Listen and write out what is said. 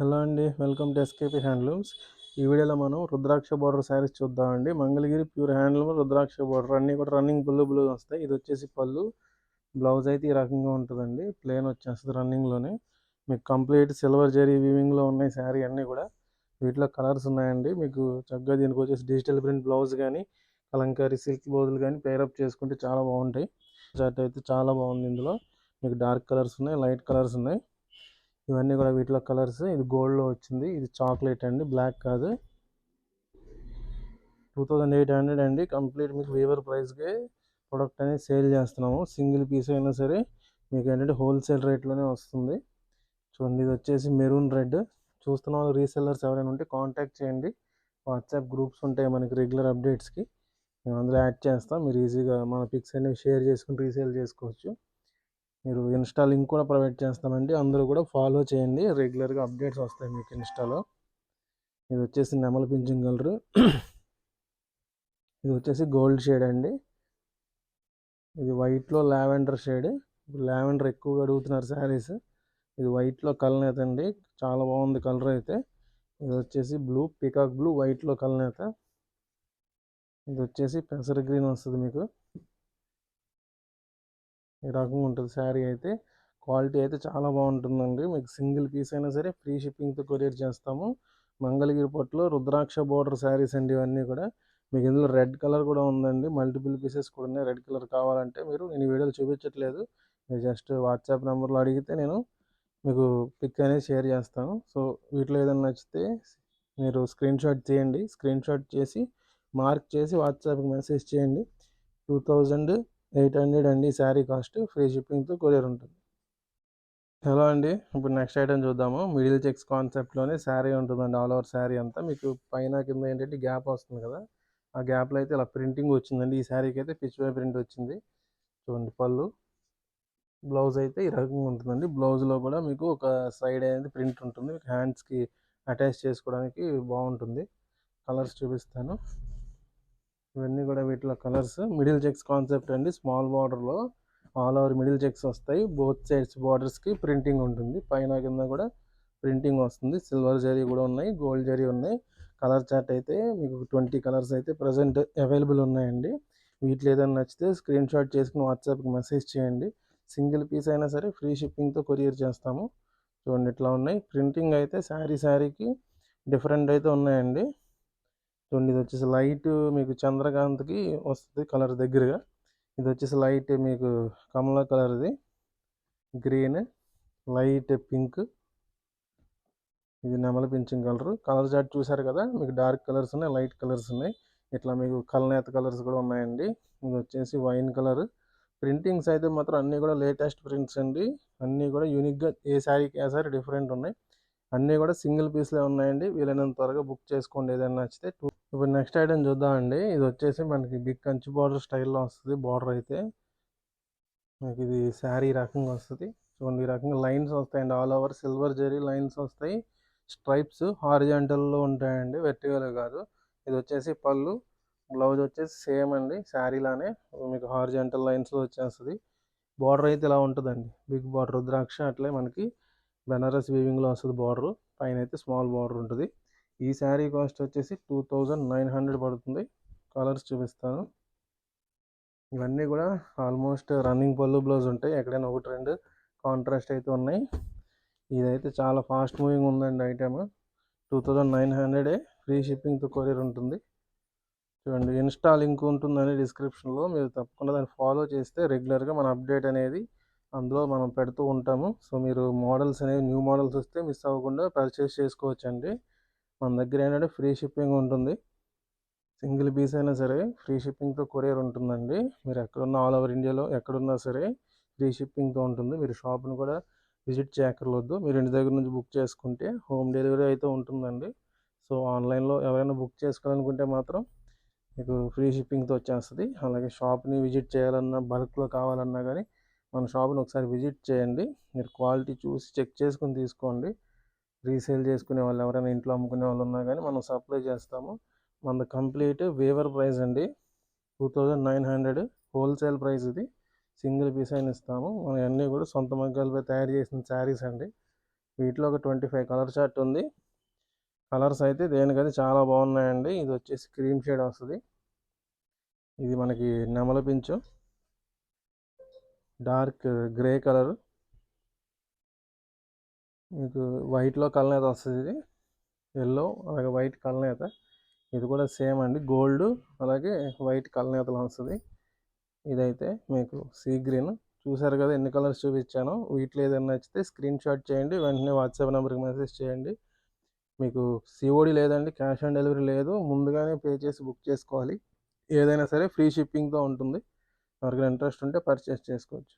Hello అండి welcome to SKP handlooms. ఈ వీడియోలో మనం రుద్రాక్ష బార్డర్ శారీస్ చూద్దామండి. Mangalagiri pure handloom Rudraksha border. అన్నీ కూడా రన్నింగ్ బ్లూ బ్లూ వస్తాయి. ఇది వచ్చేసి పళ్ళు. బ్లౌజ్ అయితే ఈ రకంగా ఉంటుందండి. ప్లేన్ వచ్చేస్తుంది రన్నింగ్లోనే మీకు కంప్లీట్ సిల్వర్ జరీ వీవింగ్లో ఉన్నాయి శారీ అన్నీ కూడా. వీటిలో కలర్స్ ఉన్నాయండి. మీకు చక్కగా దీనికి వచ్చేసి డిజిటల్ ప్రింట్ బ్లౌజ్ కానీ కలంకారీ సిల్క్ బ్లౌజులు కానీ పేరప్ చేసుకుంటే చాలా బాగుంటాయి. షర్ట్ అయితే చాలా బాగుంది ఇందులో. మీకు డార్క్ కలర్స్ ఉన్నాయి లైట్ కలర్స్ ఉన్నాయి. ఇవన్నీ కూడా వీటిలో కలర్స్. ఇది గోల్డ్లో వచ్చింది. ఇది చాక్లెట్ అండి. బ్లాక్ కాదు. టూ థౌజండ్ ఎయిట్ హండ్రెడ్ అండి. కంప్లీట్ మీకు వీవర్ ప్రైస్కే ప్రొడక్ట్ అనేది సేల్ చేస్తున్నాము. సింగిల్ పీస్ అయినా సరే మీకు ఏంటంటే హోల్సేల్ రేట్లోనే వస్తుంది. చూడండి ఇది వచ్చేసి మెరూన్ రెడ్. చూస్తున్న వాళ్ళు రీసెల్లర్స్ ఎవరైనా ఉంటే కాంటాక్ట్ చేయండి. వాట్సాప్ గ్రూప్స్ ఉంటాయి మనకి రెగ్యులర్ అప్డేట్స్కి. మేము అందులో యాడ్ చేస్తాం. మీరు ఈజీగా మన పిక్స్ అనేవి షేర్ చేసుకుని రీసేల్ చేసుకోవచ్చు. మీరు ఇన్స్టా లింక్ కూడా ప్రొవైడ్ చేస్తామండి. అందరూ కూడా ఫాలో చేయండి. రెగ్యులర్గా అప్డేట్స్ వస్తాయి మీకు ఇన్స్టాలో. ఇది వచ్చేసి నెమల పింఛన్ కలరు. ఇది వచ్చేసి గోల్డ్ షేడ్ అండి. ఇది వైట్లో లావెండర్ షేడ్. లావెండర్ ఎక్కువగా అడుగుతున్నారు శారీస్. ఇది వైట్లో కలనేత అండి. చాలా బాగుంది కలర్ అయితే. ఇది వచ్చేసి బ్లూ పికాక్ బ్లూ వైట్లో కలనేత. ఇది వచ్చేసి పెసర గ్రీన్ వస్తుంది మీకు. ఈ రకంగా ఉంటుంది శారీ అయితే. క్వాలిటీ అయితే చాలా బాగుంటుందండి. మీకు సింగిల్ పీస్ అయినా సరే ఫ్రీ షిప్పింగ్తో కొరియర్ చేస్తాము. మంగళగిరి పట్టులో రుద్రాక్ష బోర్డర్ శారీస్ అండి ఇవన్నీ కూడా. మీకు ఇందులో రెడ్ కలర్ కూడా ఉందండి. మల్టిపుల్ పీసెస్ కూడా ఉన్నాయి. రెడ్ కలర్ కావాలంటే మీరు నేను వీడియోలు చూపించట్లేదు. మీరు జస్ట్ వాట్సాప్ నెంబర్లో అడిగితే నేను మీకు పిక్ అనేది షేర్ చేస్తాను. సో వీటిలో ఏదైనా నచ్చితే మీరు స్క్రీన్ షాట్ చేయండి స్క్రీన్ షాట్ చేసి మార్క్ చేసి వాట్సాప్కి మెసేజ్ చేయండి. టూ థౌజండ్ ఎయిట్ హండ్రెడ్ అండి శారీ కాస్ట్ ఫ్రీ షిప్పింగ్తో కొరియర్ ఉంటుంది. హలో అండి ఇప్పుడు నెక్స్ట్ ఐటమ్ చూద్దాము. మిడిల్ చెక్స్ కాన్సెప్ట్లోనే శారీ ఉంటుందండి ఆల్ ఓవర్ శారీ అంతా. మీకు పైన కింద ఏంటంటే గ్యాప్ వస్తుంది కదా ఆ గ్యాప్లో అయితే ఇలా ప్రింటింగ్ వచ్చిందండి. ఈ శారీకి అయితే పిచ్ ప్రింట్ వచ్చింది. చూడండి పళ్ళు. బ్లౌజ్ అయితే ఈ రకంగా ఉంటుందండి. బ్లౌజ్లో కూడా మీకు ఒక సైడ్ అనేది ప్రింట్ ఉంటుంది. మీకు హ్యాండ్స్కి అటాచ్ చేసుకోవడానికి బాగుంటుంది. కలర్స్ చూపిస్తాను. ఇవన్నీ కూడా వీటిలో కలర్స్. మిడిల్ చెక్స్ కాన్సెప్ట్ అండి. స్మాల్ బార్డర్లో ఆల్ ఓవర్ మిడిల్ చెక్స్ వస్తాయి. బోత్ సైడ్స్ బార్డర్స్కి ప్రింటింగ్ ఉంటుంది. పైన కింద కూడా ప్రింటింగ్ వస్తుంది. సిల్వర్ జరీ కూడా ఉన్నాయి. గోల్డ్ జరీ ఉన్నాయి. కలర్ చార్ట్ అయితే మీకు ట్వంటీ కలర్స్ అయితే ప్రజెంట్ అవైలబుల్ ఉన్నాయండి. వీటిలో ఏదైనా నచ్చితే స్క్రీన్ షాట్ చేసుకుని వాట్సాప్కి మెసేజ్ చేయండి. సింగిల్ పీస్ అయినా సరే ఫ్రీ షిప్పింగ్తో కొరియర్ చేస్తాము. చూడండి ఇట్లా ఉన్నాయి. ప్రింటింగ్ అయితే శారీ శారీకి డిఫరెంట్ అయితే ఉన్నాయండి. చూడండి ఇది వచ్చేసి లైట్ మీకు చంద్రకాంత్కి వస్తుంది కలర్ దగ్గరగా. ఇది వచ్చేసి లైట్ మీకు కమలా కలర్ది. Green light pink. ఇది నెమల పింఛింగ్ కలర్. కలర్ చార్ట్ చూసారు కదా మీకు డార్క్ కలర్స్ ఉన్నాయి లైట్ కలర్స్ ఉన్నాయి. ఇట్లా మీకు కలనేత కలర్స్ కూడా ఉన్నాయండి. ఇది వచ్చేసి వైన్ కలర్. ప్రింటింగ్స్ అయితే మాత్రం అన్నీ కూడా లేటెస్ట్ ప్రింట్స్ అండి. అన్నీ కూడా యూనిక్గా ఏ శారీకి ఏ శారీ డిఫరెంట్ ఉన్నాయి. అన్నీ కూడా సింగిల్ పీస్లే ఉన్నాయండి. వీలైనంత త్వరగా బుక్ చేసుకోండి. ఏదైనా నచ్చితే టూ ఇప్పుడు నెక్స్ట్ ఐటమ్ చూద్దామండి. ఇది వచ్చేసి మనకి బిగ్ కంచి బార్డర్ స్టైల్లో వస్తుంది. బార్డర్ అయితే మనకి ఇది శారీ రకంగా వస్తుంది. చూడండి ఈ రకంగా లైన్స్ వస్తాయండి. All over silver zari lines వస్తాయి. స్ట్రైప్స్ హారిజాంటల్లో ఉంటాయండి. వెర్టికల్ కాదు. ఇది వచ్చేసి పళ్ళు. బ్లౌజ్ వచ్చేసి సేమ్ అండి. శారీలానే మీకు హారిజాంటల్ లైన్స్లో వచ్చేస్తుంది. బార్డర్ అయితే ఇలా ఉంటుందండి. Big border. రుద్రాక్ష అట్లే మనకి బెనారస్ వీవింగ్లో వస్తుంది బార్డర్. పైన అయితే స్మాల్ బార్డర్ ఉంటుంది. ఈ శారీ కాస్ట్ వచ్చేసి టూ థౌజండ్ నైన్ హండ్రెడ్ పడుతుంది. కలర్స్ చూపిస్తాను. ఇవన్నీ కూడా ఆల్మోస్ట్ రన్నింగ్ పళ్ళు బ్లౌజ్ ఉంటాయి. ఎక్కడైనా ఒకటి రెండు కాంట్రాస్ట్ అయితే ఉన్నాయి. ఇదైతే చాలా ఫాస్ట్ మూవింగ్ ఉందండి ఐటమ్. టూ థౌజండ్ నైన్ హండ్రెడే ఫ్రీ షిప్పింగ్తో కొరియర్ ఉంటుంది. చూడండి ఇన్స్టా లింక్ ఉంటుందని డిస్క్రిప్షన్లో. మీరు తప్పకుండా దాన్ని ఫాలో చేస్తే రెగ్యులర్గా మన అప్డేట్ అనేది అందులో మనం పెడుతూ ఉంటాము. సో మీరు మోడల్స్ అనేవి న్యూ మోడల్స్ వస్తే మిస్ అవ్వకుండా పర్చేస్ చేసుకోవచ్చండి. మన దగ్గర ఏంటంటే ఫ్రీ షిప్పింగ్ ఉంటుంది. సింగిల్ పీస్ అయినా సరే ఫ్రీ షిప్పింగ్తో కొరియర్ ఉంటుందండి. మీరు ఎక్కడున్న ఆల్ ఓవర్ ఇండియాలో ఎక్కడున్నా సరే ఫ్రీ షిప్పింగ్తో ఉంటుంది. మీరు షాప్ని కూడా విజిట్ చేయక్కర్లేదు. మీరు ఇంటి దగ్గర నుంచి బుక్ చేసుకుంటే హోమ్ డెలివరీ అయితే ఉంటుందండి. సో ఆన్లైన్లో ఎవరైనా బుక్ చేసుకోవాలనుకుంటే మాత్రం మీకు ఫ్రీ షిప్పింగ్తో వచ్చేస్తుంది. అలాగే షాప్ని విజిట్ చేయాలన్నా బల్క్లో కావాలన్నా కానీ మన షాప్ని ఒకసారి విజిట్ చేయండి. మీరు క్వాలిటీ చూసి చెక్ చేసుకుని తీసుకోండి. రీసేల్ చేసుకునే వాళ్ళు ఎవరైనా ఇంట్లో అమ్ముకునే వాళ్ళు ఉన్నా కానీ మనం సప్లై చేస్తాము. మన కంప్లీట్ వేవర్ ప్రైస్ అండి. Two thousand nine hundred wholesale price ఇది. సింగిల్ పీస్ అయిన ఇస్తాము. మనం అన్నీ కూడా సొంత మగ్గాలపై తయారు చేసిన శారీస్ అండి. వీటిలో ఒక ట్వంటీ ఫైవ్ కలర్ చార్ట్ ఉంది. కలర్స్ అయితే దేనికైతే చాలా బాగున్నాయండి. ఇది వచ్చేసి క్రీమ్ షేడ్ వస్తుంది. ఇది మనకి నెమల పించు. Dark grey colour. మీకు వైట్లో కలనేత వస్తుంది ఇది. ఎల్లో అలాగే వైట్ కలనేత ఇది కూడా సేమ్ అండి. గోల్డ్ అలాగే వైట్ కలనేతలో వస్తుంది. ఇదైతే మీకు సీ గ్రీన్. చూసారు కదా ఎన్ని కలర్స్ చూపించాను. వీటిలో ఏదైనా నచ్చితే స్క్రీన్ షాట్ చేయండి. వెంటనే వాట్సాప్ నెంబర్కి మెసేజ్ చేయండి. మీకు సిఓడి లేదండి క్యాష్ ఆన్ డెలివరీ లేదు. ముందుగానే పే చేసి బుక్ చేసుకోవాలి. ఏదైనా సరే ఫ్రీ షిప్పింగ్తో ఉంటుంది. ఎవరికైనా ఇంట్రెస్ట్ ఉంటే పర్చేస్ చేసుకోవచ్చు.